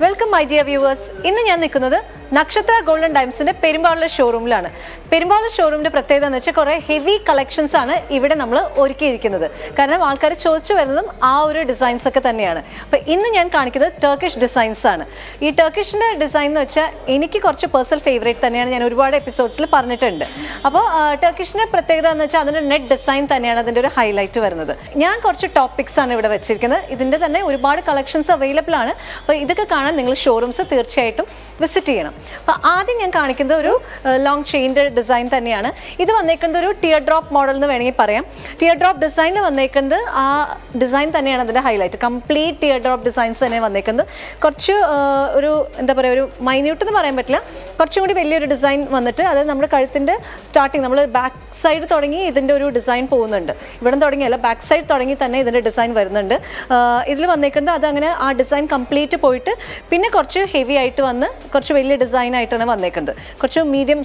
Welcome my dear viewers ഇന്ന് ഞാൻ നിൽക്കുന്നത് നക്ഷത്ര ഗോൾഡൻ ഡൈംസിന്റെ പെരുമ്പാവൂർ ഷോറൂമിലാണ് പെരുമ്പാവൂർ ഷോറൂമിന്റെ പ്രത്യേകത എന്ന് വെച്ചാൽ കുറെ ഹെവി കളക്ഷൻസ് ആണ് ഇവിടെ നമ്മൾ ഒരുക്കിയിരിക്കുന്നത്. കാരണം ആൾക്കാർ ചോദിച്ചു വരുന്നതും ആ ഒരു ഡിസൈൻസ് ഒക്കെ തന്നെയാണ്. അപ്പൊ ഇന്ന് ഞാൻ കാണിക്കുന്നത് ടർക്കിഷ് ഡിസൈൻസ് ആണ്. ഈ ടർക്കിഷിന്റെ ഡിസൈൻ എന്ന് വെച്ചാൽ എനിക്ക് കുറച്ച് പേഴ്സണൽ ഫേവറേറ്റ് തന്നെയാണ് ഞാൻ ഒരുപാട് എപ്പിസോഡ്സിൽ പറഞ്ഞിട്ടുണ്ട്. അപ്പോൾ ടർക്കിഷിന്റെ പ്രത്യേകത എന്ന് വെച്ചാൽ അതിന്റെ നെറ്റ് ഡിസൈൻ തന്നെയാണ് അതിന്റെ ഒരു ഹൈലൈറ്റ് വരുന്നത്. ഞാൻ കുറച്ച് ടോപ്പിക്സ് ആണ് ഇവിടെ വെച്ചിരിക്കുന്നത്. ഇതിന്റെ തന്നെ ഒരുപാട് കളക്ഷൻസ് അവൈലബിൾ ആണ്. അപ്പോൾ ഇതൊക്കെ കാണാൻ നിങ്ങൾ ഷോറൂംസ് തീർച്ചയായിട്ടും വിസിറ്റ് ചെയ്യണം. അപ്പോൾ ആദ്യം ഞാൻ കാണിക്കുന്നത് ഒരു ലോങ് ചെയിന്റെ ഡിസൈൻ തന്നെയാണ്. ഇത് വന്നേക്കുന്നത് ഒരു ടിയർ ഡ്രോപ്പ് മോഡൽ എന്ന് വേണമെങ്കിൽ പറയാം. ടിയർ ഡ്രോപ്പ് ഡിസൈനിൽ വന്നേക്കുന്നത് ആ ഡിസൈൻ തന്നെയാണ് അതിന്റെ highlight complete tear drop designs തന്നെ വന്നേക്കുന്നത്. കുറച്ച് ഒരു എന്താ പറയുക ഒരു മൈന്യൂട്ട് എന്ന് പറയാൻ പറ്റില്ല. കുറച്ചും കൂടി വലിയൊരു ഡിസൈൻ വന്നിട്ട് അത് നമ്മുടെ കഴുത്തിന്റെ സ്റ്റാർട്ടിങ് നമ്മൾ ബാക്ക് സൈഡ് തുടങ്ങി ഇതിന്റെ ഒരു ഡിസൈൻ പോകുന്നുണ്ട്. ഇവിടെ തുടങ്ങിയല്ല ബാക്ക് സൈഡ് തുടങ്ങി തന്നെ ഇതിന്റെ ഡിസൈൻ വരുന്നുണ്ട്. ഇതിൽ വന്നേക്കുന്നത് അതങ്ങനെ ആ ഡിസൈൻ കംപ്ലീറ്റ് പോയിട്ട് പിന്നെ കുറച്ച് ഹെവി ആയിട്ട് വന്ന് കുറച്ച് വലിയ ഡിസൈൻ ആയിട്ടാണ് വന്നേക്കുന്നത്. കുറച്ച് മീഡിയം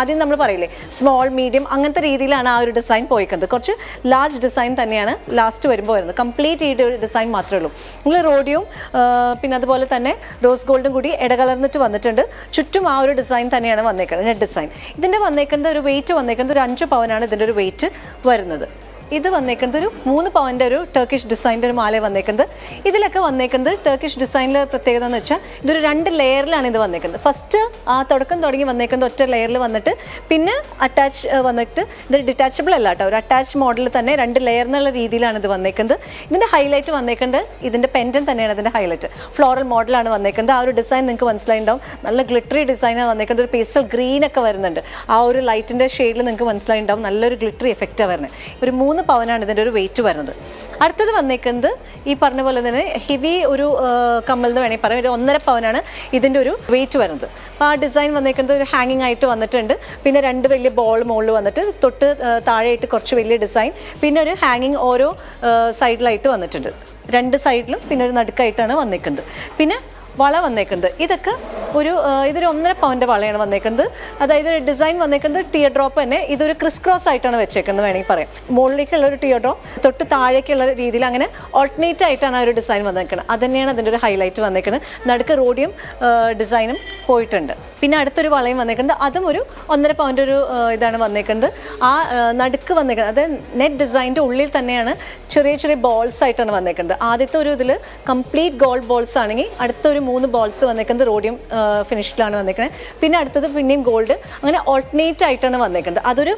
ആദ്യം നമ്മൾ പറയില്ലേ സ്മോൾ മീഡിയം അങ്ങനത്തെ രീതിയിലാണ് ആ ഒരു ഡിസൈൻ പോയിക്കുന്നത്. കുറച്ച് ലാർജ് ഡിസൈൻ തന്നെയാണ് ലാസ്റ്റ് വരുമ്പോൾ വരുന്നത്. കംപ്ലീറ്റ് ഈ ഒരു ഡിസൈൻ മാത്രമേ ഉള്ളൂ. നിങ്ങൾ റോഡിയും പിന്നെ അതുപോലെ തന്നെ റോസ് ഗോൾഡും കൂടി ഇടകലർന്നിട്ട് വന്നിട്ടുണ്ട്. ചുറ്റും ആ ഒരു ഡിസൈൻ തന്നെയാണ് വന്നേക്കുന്നത്. നെറ്റ് ഡിസൈൻ ഇതിന്റെ വന്നേക്കുന്നത് ഒരു വെയിറ്റ് വന്നേക്കുന്നത് ഒരു അഞ്ച് പവനാണ് ഇതിന്റെ ഒരു വെയിറ്റ് വരുന്നത്. ഇത് വന്നേക്കുന്നത് ഒരു മൂന്ന് പവന്റെ ഒരു ടർക്കിഷ് ഡിസൈന്റെ ഒരു മാല വന്നേക്കുന്നത്. ഇതിലൊക്കെ വന്നേക്കുന്നത് ടർക്കിഷ് ഡിസൈനിലെ പ്രത്യേകത എന്ന് വെച്ചാൽ ഇതൊരു രണ്ട് ലെയറിലാണ് ഇത് വന്നേക്കുന്നത്. ഫസ്റ്റ് ആ തുടക്കം തുടങ്ങി വന്നേക്കുന്നത് ഒറ്റ ലെയറിൽ വന്നിട്ട് പിന്നെ അറ്റാച്ച് വന്നിട്ട് ഇത് ഡിറ്റാച്ചബിൾ അല്ല കേട്ടോ. ഒരു അറ്റാച്ച് മോഡലിൽ തന്നെ രണ്ട് ലെയർ എന്നുള്ള രീതിയിലാണ് ഇത് വന്നേക്കുന്നത്. ഇതിന്റെ ഹൈലൈറ്റ് വന്നേക്കുന്നത് ഇതിന്റെ പെന്റൻ തന്നെയാണ് ഇതിന്റെ ഹൈലൈറ്റ് ഫ്ലോറൽ മോഡലാണ് വന്നേക്കുന്നത്. ആ ഒരു ഡിസൈൻ നിങ്ങൾക്ക് മനസ്സിലായിട്ടുണ്ടാവും. നല്ല ഗ്ലിറ്ററി ഡിസൈനാണ് വന്നേക്കുന്നത്. ഒരു പേസ്റ്റൽ ഗ്രീൻ ഒക്കെ വരുന്നുണ്ട്. ആ ഒരു ലൈറ്റിന്റെ ഷെയ്ഡിൽ നിങ്ങൾക്ക് മനസ്സിലായിട്ടുണ്ടാവും. നല്ലൊരു ഗ്ലിറ്ററി എഫക്റ്റാണ് വരുന്നത്. ഒരു മൂന്ന് പവനാണ് ഇതിന്റെ ഒരു വെയിറ്റ് വരുന്നത്. അടുത്തത് വന്നേക്കുന്നത് ഈ പറഞ്ഞ പോലെ തന്നെ ഹെവി ഒരു കമ്മൽ എന്ന് വേണമെങ്കിൽ പറയാം. ഒരു ഒന്നര പവനാണ് ഇതിന്റെ ഒരു വെയിറ്റ് വരുന്നത്. അപ്പോൾ ആ ഡിസൈൻ വന്നേക്കുന്നത് ഒരു ഹാങ്ങിങ് ആയിട്ട് വന്നിട്ടുണ്ട്. പിന്നെ രണ്ട് വലിയ ബോൾ മുകളിൽ വന്നിട്ട് തൊട്ട് താഴെയായിട്ട് കുറച്ച് വലിയ ഡിസൈൻ പിന്നെ ഒരു ഹാങ്ങിങ് ഓരോ സൈഡിലായിട്ട് വന്നിട്ടുണ്ട്. രണ്ട് സൈഡിലും പിന്നെ ഒരു നടുക്കായിട്ടാണ് വന്നേക്കുന്നത്. പിന്നെ വള വന്നേക്കുന്നത്. ഇതൊക്കെ ഒരു ഇതൊരു ഒന്നര പവന്റെ വളയാണ് വന്നേക്കുന്നത്. അതായത് ഒരു ഡിസൈൻ വന്നേക്കുന്നത് ടിയർ ഡ്രോപ്പ് തന്നെ. ഇതൊരു ക്രിസ് ക്രോസ് ആയിട്ടാണ് വെച്ചേക്കുന്നത് വേണമെങ്കിൽ പറയാം. മുകളിലേക്കുള്ള ഒരു ടിയർ ഡ്രോപ്പ് തൊട്ട് താഴേക്കുള്ള രീതിയിൽ അങ്ങനെ ഓൾട്ടർനേറ്റ് ആയിട്ടാണ് ആ ഒരു ഡിസൈൻ വന്നേക്കുന്നത്. അത് തന്നെയാണ് അതിന്റെ ഒരു ഹൈലൈറ്റ് വന്നേക്കുന്നത്. നടുക്ക് റോഡിയും ഡിസൈനും പോയിട്ടുണ്ട്. പിന്നെ അടുത്തൊരു വളയും വന്നേക്കുന്നത് അതും ഒരു ഒന്നര പവന്റെ ഒരു ഇതാണ് വന്നേക്കുന്നത്. ആ, നടുക്ക് വന്നേക്കുന്നത് അതായത് നെറ്റ് ഡിസൈന്റെ ഉള്ളിൽ തന്നെയാണ് ചെറിയ ചെറിയ ബോൾസ് ആയിട്ടാണ് വന്നേക്കുന്നത്. ആദ്യത്തെ ഒരു ഇതിൽ കംപ്ലീറ്റ് ഗോൾഡ് ബോൾസ് ആണെങ്കിൽ അടുത്തൊരു മൂന്ന് ബോൾസ് വന്നേക്കുന്നത് റോഡിയം ഫിനിഷിലാണ് വന്നേക്കുന്നത് പിന്നെ അടുത്തത് പിന്നെയും ഗോൾഡ് അങ്ങനെ ഓൾട്ടർനേറ്റ് ആയിട്ടാണ് വന്നേക്കുന്നത്. അതൊരു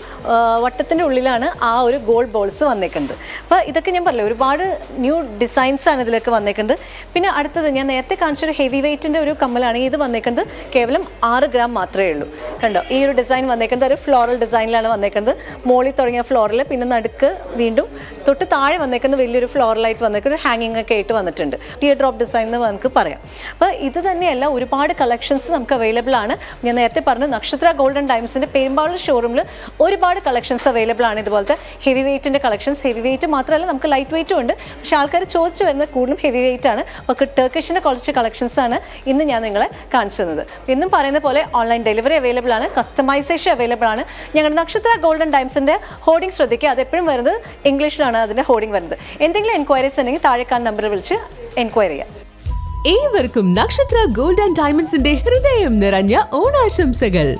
വട്ടത്തിന്റെ ഉള്ളിലാണ് ആ ഒരു ഗോൾഡ് ബോൾസ് വന്നേക്കുന്നത്. അപ്പോൾ ഇതൊക്കെ ഞാൻ പറഞ്ഞില്ല ഒരുപാട് ന്യൂ ഡിസൈൻസ് ആണ് ഇതിലൊക്കെ വന്നേക്കുന്നത്. പിന്നെ അടുത്തത് ഞാൻ നേരത്തെ കാണിച്ചൊരു ഹെവി വെയ്റ്റിന്റെ ഒരു കമ്മലാണ് ഇത് വന്നേക്കുന്നത്. കേവലം ആറ് ഗ്രാം മാത്രമേ ഉള്ളൂ. കണ്ടോ? ഈ ഒരു ഡിസൈൻ വന്നേക്കുന്നത് ഒരു ഫ്ലോറൽ ഡിസൈനിലാണ് വന്നേക്കുന്നത്. മോളിൽ തുടങ്ങിയ ഫ്ലോറിൽ പിന്നെ നടുക്ക് വീണ്ടും തൊട്ട് താഴെ വന്നേക്കുന്ന വലിയൊരു ഫ്ലോറലായിട്ട് വന്നേക്കുന്ന ഹാങ്ങിങ് ഒക്കെ ആയിട്ട് വന്നിട്ടുണ്ട്. ടിയർ ഡ്രോപ്പ് ഡിസൈൻ എന്ന് നമുക്ക് പറയാം. അപ്പോൾ ഇത് തന്നെയല്ല ഒരുപാട് കളക്ഷൻസ് നമുക്ക് അവൈലബിൾ ആണ്. ഞാൻ നേരത്തെ പറഞ്ഞു നക്ഷത്ര ഗോൾഡൻ ഡൈംസിന്റെ പെരുമ്പാവൂർ ഷോറൂമിൽ ഒരുപാട് കളക്ഷൻസ് അവൈലബിൾ ആണ് ഇതുപോലത്തെ ഹെവി വെയ്റ്റിന്റെ കളക്ഷൻസ്. ഹെവി വെയിറ്റ് മാത്രമല്ല നമുക്ക് ലൈറ്റ് വെയിറ്റും ഉണ്ട്. പക്ഷേ ആൾക്കാർ ചോദിച്ചു വരുന്ന കൂടുതലും ഹെവി വെയിറ്റ് ആണ്. നമുക്ക് ടർക്കിഷിന്റെ കുറച്ച് കളക്ഷൻസ് ആണ് ഇന്ന് ഞാൻ നിങ്ങളെ കാണിച്ചു തന്നത് എന്നും പറയുന്ന പോലെ ഓൺലൈൻ ഡെലിവറി അവൈലബിൾ ആണ് കസ്റ്റമൈസേഷൻ അവൈലബിൾ ആണ്. ഞങ്ങളുടെ നക്ഷത്ര ഗോൾഡൻ ഡയംസിന്റെ ഹോർഡിംഗ് ശ്രദ്ധിക്കുക. അത് എപ്പോഴും വരുന്നത് ഇംഗ്ലീഷിലാണ് അതിന്റെ ഹോർഡിംഗ് വരുന്നത്. എന്തെങ്കിലും എൻക്വയറീസ് ഉണ്ടെങ്കിൽ താഴെക്കാൻ നമ്പറിൽ വിളിച്ച് എൻക്വയറി ചെയ്യാം. ഏവർക്കും നക്ഷത്ര ഗോൾഡ് ആൻഡ് ഡയമണ്ട്സിന്റെ ഹൃദയം നിറഞ്ഞ ഓണാശംസകൾ.